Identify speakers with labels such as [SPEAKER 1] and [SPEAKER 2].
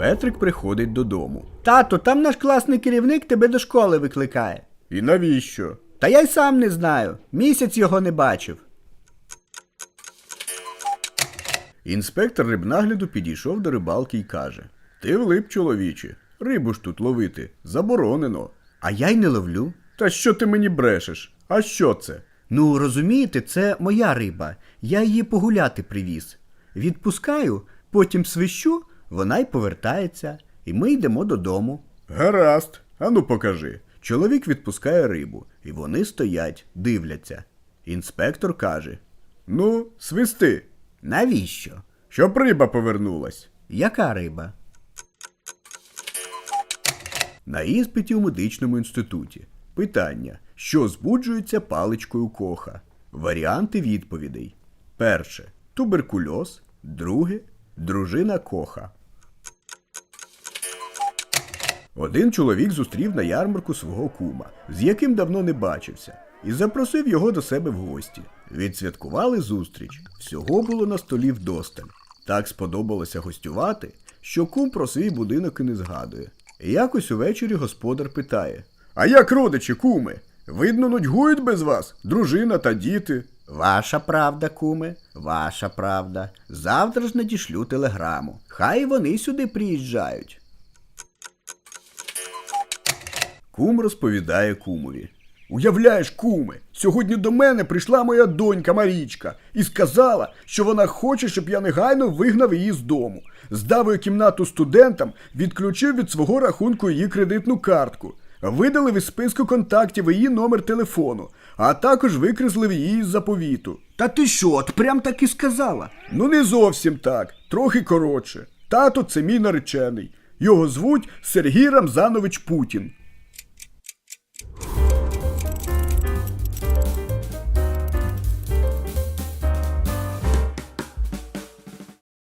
[SPEAKER 1] Петрик приходить додому.
[SPEAKER 2] Тато, там наш класний керівник тебе до школи викликає.
[SPEAKER 1] І навіщо?
[SPEAKER 2] Та я й сам не знаю. Місяць його не бачив.
[SPEAKER 1] Інспектор рибнагляду підійшов до рибалки і каже: Ти влип, чоловіче, рибу ж тут ловити заборонено.
[SPEAKER 2] А я й не ловлю.
[SPEAKER 1] Та що ти мені брешеш? А що це?
[SPEAKER 2] Ну, розумієте, це моя риба. Я її погуляти привіз. Відпускаю, потім свищу, вона й повертається, і ми йдемо додому.
[SPEAKER 1] Гаразд, ану покажи. Чоловік відпускає рибу, і вони стоять, дивляться. Інспектор каже: Ну, свисти,
[SPEAKER 2] Навіщо?
[SPEAKER 1] щоб риба повернулась.
[SPEAKER 2] Яка риба?
[SPEAKER 1] На іспиті у медичному інституті. Питання: що збуджується паличкою коха? Варіанти відповідей: перше туберкульоз, друге дружина коха. Один чоловік зустрів на ярмарку свого кума, з яким давно не бачився, і запросив його до себе в гості. Відсвяткували зустріч. Всього було на столі вдосталь. Так сподобалося гостювати, що кум про свій будинок і не згадує. І якось увечері господар питає: А як родичі, куми? Видно, нудьгують без вас, дружина та діти.
[SPEAKER 2] Ваша правда, куме, ваша правда. Завтра ж надішлю телеграму. Хай вони сюди приїжджають.
[SPEAKER 1] Кум розповідає кумові. Уявляєш, куме, сьогодні до мене прийшла моя донька Марічка і сказала, що вона хоче, щоб я негайно вигнав її з дому. Здав її кімнату студентам, відключив від свого рахунку її кредитну картку, видалив із списку контактів її номер телефону, а також викреслив її з заповіту.
[SPEAKER 2] Та ти що, от прям так і сказала?
[SPEAKER 1] Ну не зовсім так, трохи коротше. Тато це мій наречений. Його звуть Сергій Рамзанович Путін.